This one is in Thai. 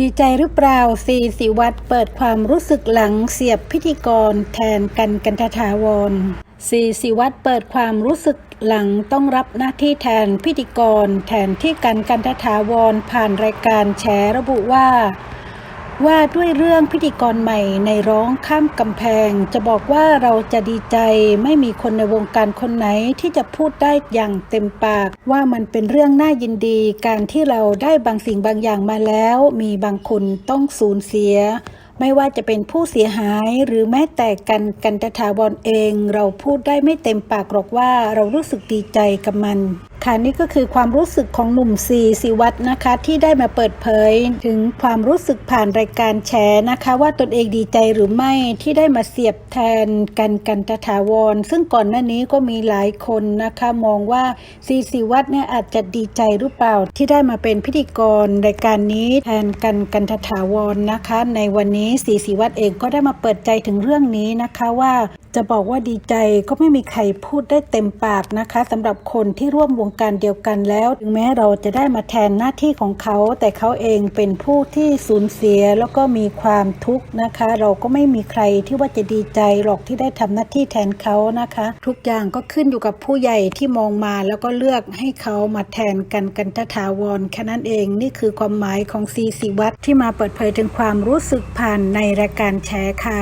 ดีใจหรือเปล่าซีสิวัตรเปิดความรู้สึกหลังเสียบพิธีกร แทนกันกันทถาวรซีสิวัตรเปิดความรู้สึกหลังต้องรับหน้าที่แทนพิธีกร แทนที่กันกันทถาวรผ่านรายการแชร์ระบุว่า ว่าด้วยเรื่องพิธีกรใหม่ในร้องข้ามกำแพง จะบอกว่าเราจะดีใจไม่มีคนในวงการคนไหนที่จะพูดได้อย่างเต็มปาก ว่ามันเป็นเรื่องน่ายินดี การที่เราได้บางสิ่งบางอย่างมาแล้ว มีบางคนต้องสูญเสีย ไม่ว่าจะเป็นผู้เสียหายหรือแม้แต่กันกันตถาวรเอง เราพูดได้ไม่เต็มปากหรอกว่าเรารู้สึกดีใจกับมัน ค่ะนี่ก็คือความรู้สึกของหนุ่มซีสิวัตนะคะที่ได้มาเปิดเผย ถึงความรู้สึกผ่านรายการแชร์นะคะ ว่าตนเองดีใจหรือไม่ที่ได้มาเสียบแทนกันกันตถาวร ซึ่งก่อนหน้านี้ก็มีหลายคนนะคะมองว่าซีสิวัตเนี่ยอาจจะดีใจหรือเปล่า ที่ได้มาเป็นพิธีกรรายการนี้แทนกันกันตถาวรนะคะ ในวันนี้ซีสิวัตเองก็ได้มาเปิดใจถึงเรื่องนี้นะคะว่าจะบอกว่าดีใจก็ไม่มีใครพูดได้เต็มปากนะคะสำหรับคนที่ร่วมวงการเดียวกันแล้ว ถึงแม้เราจะได้มาแทนหน้าที่ของเขา แต่เขาเองเป็นผู้ที่สูญเสียแล้วก็มีความทุกข์นะคะ เราก็ไม่มีใครที่ว่าจะดีใจหรอกที่ได้ทำหน้าที่แทนเขานะคะ ทุกอย่างก็ขึ้นอยู่กับผู้ใหญ่ที่มองมาแล้วก็เลือกให้เขามาแทนกันกันตถาวรแค่นั้นเองนี่คือความหมายของซีสีวัตที่มาเปิดเผยถึงความรู้สึกผ่านในรายการแชร์ค่ะ